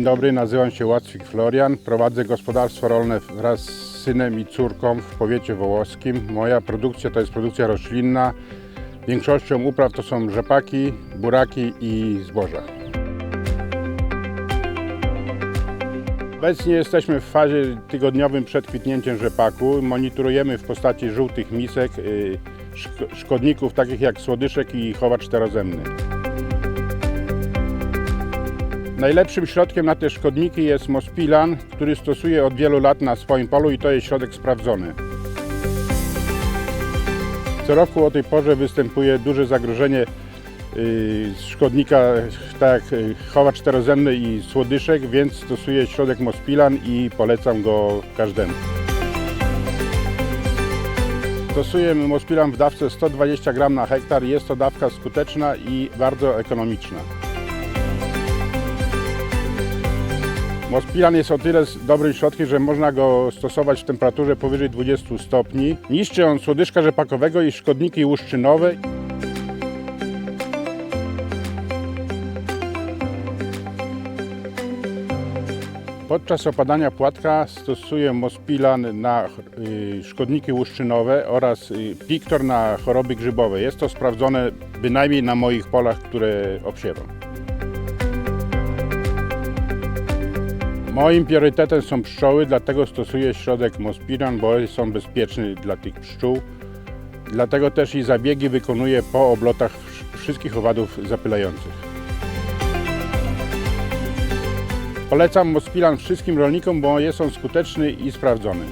Dzień dobry, nazywam się Łacwik Florian. Prowadzę gospodarstwo rolne wraz z synem i córką w powiecie wołoskim. Moja produkcja to jest produkcja roślinna. Większością upraw to są rzepaki, buraki i zboża. Obecnie jesteśmy w fazie tygodniowym przed kwitnięciem rzepaku. Monitorujemy w postaci żółtych misek y, szk- szkodników takich jak słodyszek i chowacz czterozemny. Najlepszym środkiem na te szkodniki jest Mospilan, który stosuję od wielu lat na swoim polu i to jest środek sprawdzony. Co roku o tej porze występuje duże zagrożenie y, szkodnika, tak y, chowacz czterozemny i słodyszek, więc stosuję środek Mospilan i polecam go każdemu. Stosuję Mospilan w dawce 120 gram na hektar. Jest to dawka skuteczna i bardzo ekonomiczna. Mospilan jest o tyle s- dobrym środkiem, że można go stosować w temperaturze powyżej 20 stopni. Niszczy on słodyszka rzepakowego i szkodniki łuszczynowe. Podczas opadania płatka stosuję Mospilan na y, szkodniki łuszczynowe oraz y, Piktor na choroby grzybowe. Jest to sprawdzone bynajmniej na moich polach, które obsiewam. Moim priorytetem są pszczoły, dlatego stosuję środek Mospiran, bo są bezpieczny dla tych pszczół. Dlatego też i zabiegi wykonuję po oblotach wsz- wszystkich owadów zapylających. Polecam Mospilan wszystkim rolnikom, bo jest on skuteczny i sprawdzony.